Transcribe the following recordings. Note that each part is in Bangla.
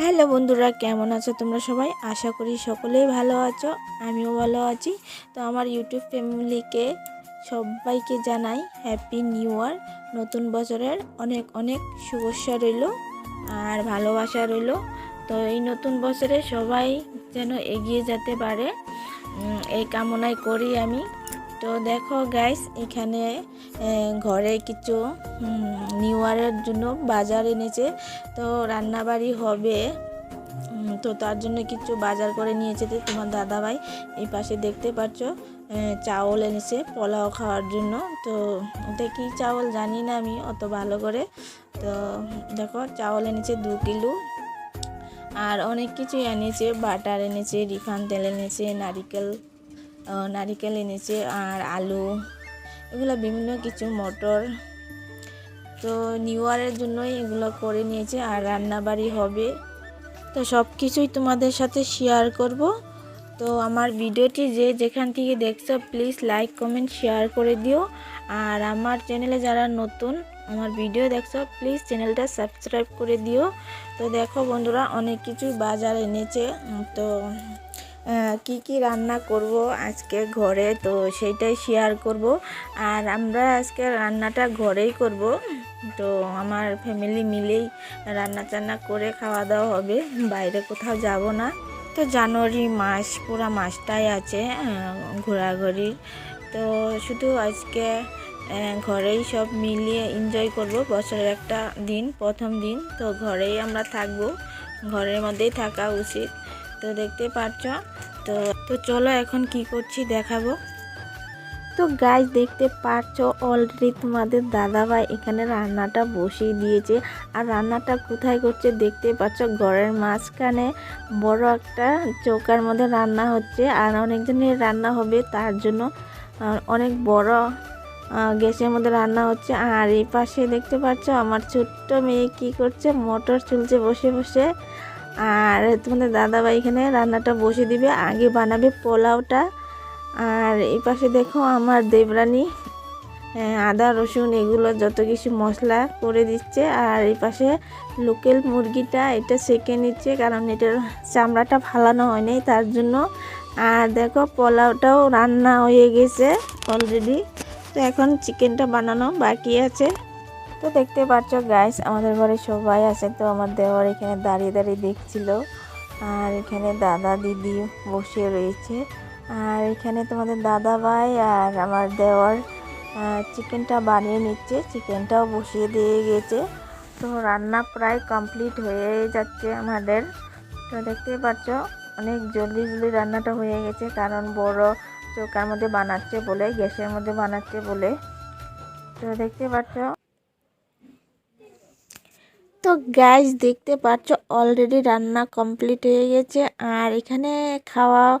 হ্যালো বন্ধুরা, কেমন আছো তোমরা সবাই? আশা করি সকলেই ভালো আছো, আমিও ভালো আছি। তো আমার ইউটিউব ফ্যামিলিকে সবাইকে জানাই হ্যাপি নিউ ইয়ার নতুন বছরের অনেক অনেক শুভেচ্ছা রইল আর ভালোবাসা রইল। তো এই নতুন বছরে সবাই যেন এগিয়ে যেতে পারে এই কামনাই করি আমি। তো দেখো গাইস এখানে ঘরে কিছু নিউ ইয়ারের জন্য বাজার এনেছে। তো রান্নাবাড়ি হবে। তো তার জন্য কিছু বাজার করে নিয়েছে তো তোমার দাদাভাই। এই পাশে দেখতে পাচ্ছ চাউল এনেছে পোলাও খাওয়ার জন্য। তো ওটা কি চাউল জানি না আমি অত ভালো করে। তো দেখো, চাউল এনেছে দু কিলো। আর অনেক কিছুই এনেছে, বাটার এনেছে রিফান তেল এনেছে, নারিকেল নারিকেল এনেছে আর আলু, এগুলো বিভিন্ন কিছু, মটর। তো নিউ ইয়ারের জন্যই এগুলো করে নিয়েছে আর রান্নাবাড়ি হবে। তো সব কিছুই তোমাদের সাথে শেয়ার করব। তো আমার ভিডিওটি যে যেখান থেকে দেখছ প্লিজ লাইক কমেন্ট শেয়ার করে দিও। আর আমার চ্যানেলে যারা নতুন, আমার ভিডিও দেখছ প্লিজ চ্যানেলটা সাবস্ক্রাইব করে দিও। তো দেখো বন্ধুরা, অনেক কিছুই বাজার এনেছে। তো কি কি রান্না করব আজকে ঘরে? তো সেইটাই শেয়ার করব। আর আমরা আজকে রান্নাটা ঘরেই করব। তো আমার ফ্যামিলি মিলেই রান্না টান্না করে খাওয়া দাওয়া হবে। বাইরে কোথাও যাব না। তো জানুয়ারি মাস, পুরা মাসটাই আছে ঘোরাঘুরির। তো শুধু আজকে ঘরেই সব মিলিয়ে এনজয় করব বছরের একটা দিন, প্রথম দিন। তো ঘরেই আমরা থাকব। ঘরের মধ্যেই থাকা উচিত। তো দেখতে পাচ্ছ? তো তো চলো এখন কি করছি দেখাবো। তো গাছ দেখতে পাচ্ছ অলরেডি তোমাদের দাদাভাই এখানে রান্নাটা বসিয়ে দিয়েছে। আর রান্নাটা কোথায় করছে দেখতে পাচ্ছ? ঘরের মাঝখানে বড় একটা চৌকার মধ্যে রান্না হচ্ছে। আর অনেকজনের রান্না হবে, তার জন্য অনেক বড় গ্যাসের মধ্যে রান্না হচ্ছে। আর এই পাশে দেখতে পাচ্ছ আমার ছোট্ট মেয়ে কি করছে? মোটর চুলছে বসে বসে। আর তোমাদের দাদাভাই এখানে রান্নাটা বসে দিবে, আগে বানাবে পোলাওটা। আর এই পাশে দেখো আমার দেবরানী আদা, রসুন, এগুলো যত কিছু মশলা করে দিচ্ছে। আর এই পাশে লোকেল মুরগিটা, এটা সেকে নিচ্ছে কারণ এটার চামড়াটা ফালানো হয়নি তার জন্য। আর দেখো পোলাওটাও রান্না হয়ে গেছে অলরেডি তো এখন চিকেনটা বানানো বাকি আছে। তো দেখতে পাচ্ছ গাইস আমাদের ঘরে সবাই আছে, তো আমার দেওয়ার এখানে দাঁড়িয়ে দাঁড়িয়ে দেখছিল। আর এখানে দাদা দিদি বসে রয়েছে। আর এখানে তোমাদের দাদা ভাই আর আমার দেওয়ার চিকেনটা বানিয়ে নিচ্ছে। চিকেনটাও বসিয়ে দিয়ে গেছে। তো রান্না প্রায় কমপ্লিট হয়ে যাচ্ছে আমাদের। তো দেখতে পাচ্ছ, অনেক জলদি জলদি রান্নাটা হয়ে গেছে, কারণ বড় চৌকার মধ্যে বানাচ্ছে বলে, গ্যাসের মধ্যে বানাচ্ছে বলে। তো দেখতে পাচ্ছ তো গ্যাস দেখতে পাচ্ছ অলরেডি রান্না কমপ্লিট হয়ে গেছে। আর এখানে খাওয়াও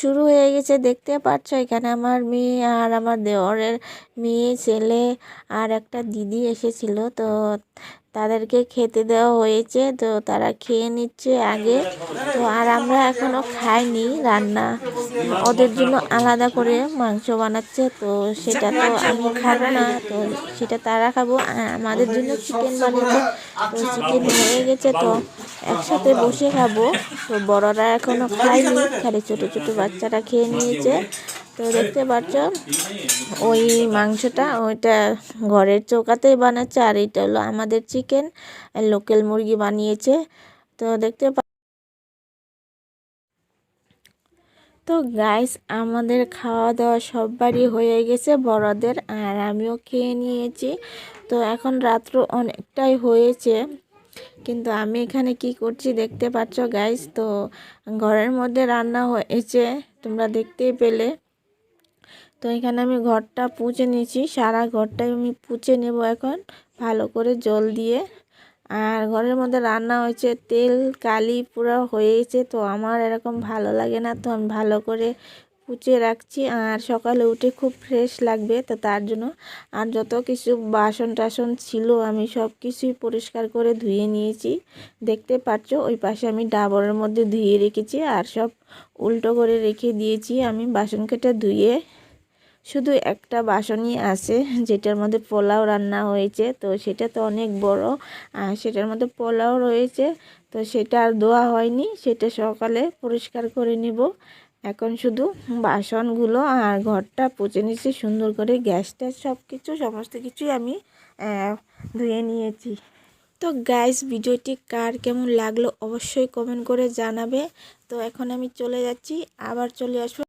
শুরু হয়ে গেছে। দেখতে পাচ্ছ, এখানে আমার মেয়ে আর আমার দেওরের মেয়ে, ছেলে আর একটা দিদি এসেছিল। তো তাদেরকে খেতে দেওয়া হয়েছে, তো তারা খেয়ে নিচ্ছে আগে। তো আর আমরা এখনও খাইনি রান্না। ওদের জন্য আলাদা করে মাংস বানাচ্ছে, তো সেটা তো আমি খাব না। তো সেটা তারা খাব। আমাদের জন্য চিকেন বানিয়েছে, তো চিকেন হয়ে গেছে, তো একসাথে বসে খাব। তো বড়রা এখনও খায়নি, খালি ছোট ছোট বাচ্চারা খেয়ে নিয়েছে। তো দেখতে পাচ্ছ, ওই মাংসটা ওইটা ঘরের চৌকাতেই বানাচ্ছে, আর এটা হলো আমাদের চিকেন লোকাল মুরগি বানিয়েছে। তো দেখতে তো গাইস আমাদের খাওয়া দাওয়া সববারই হয়ে গেছে বড়দের, আর আমিও খেয়ে নিয়েছি। তো এখন রাত্র অনেকটাই হয়েছে, কিন্তু আমি এখানে কি করছি দেখতে পাচ্ছ গাইস তো ঘরের মধ্যে রান্না হয়েছে, তোমরা দেখতেই পেলে। তো এখানে আমি ঘরটা পুঁচে নিয়েছি। সারা ঘরটাই আমি পুঁচে নেব এখন, ভালো করে জল দিয়ে। আর ঘরের মধ্যে রান্না হয়েছে, তেল, কালি পুরো হয়েছে, তো আমার এরকম ভালো লাগে না, তো আমি ভালো করে পুঁছে রাখছি আর সকালে উঠে খুব ফ্রেশ লাগবে, তো তার জন্য। আর যত কিছু বাসন টাসন ছিল আমি সব কিছুই পরিষ্কার করে ধুয়ে নিয়েছি। দেখতে পাচ্ছ, ওই পাশে আমি ডাবরের মধ্যে ধুয়ে রেখেছি আর সব উল্টো করে রেখে দিয়েছি আমি বাসন কেটে ধুয়ে। শুধু একটা বাসনই আছে, যেটার মধ্যে পোলাও রান্না হয়েছে, তো সেটা তো অনেক বড়। আর সেটার মধ্যে পোলাও রয়েছে, তো সেটা আর ধোয়া হয়নি, সেটা সকালে পরিষ্কার করে নিব। এখন শুধু বাসনগুলো আর ঘরটা পচে নিয়েছি, সুন্দর করে গ্যাস ট্যাস সব কিছু সমস্ত কিছুই আমি ধুয়ে নিয়েছি। তো গাইস ভিডিওটি কার কেমন লাগল অবশ্যই কমেন্ট করে জানাবে। তো এখন আমি চলে যাচ্ছি, আবার চলে আসব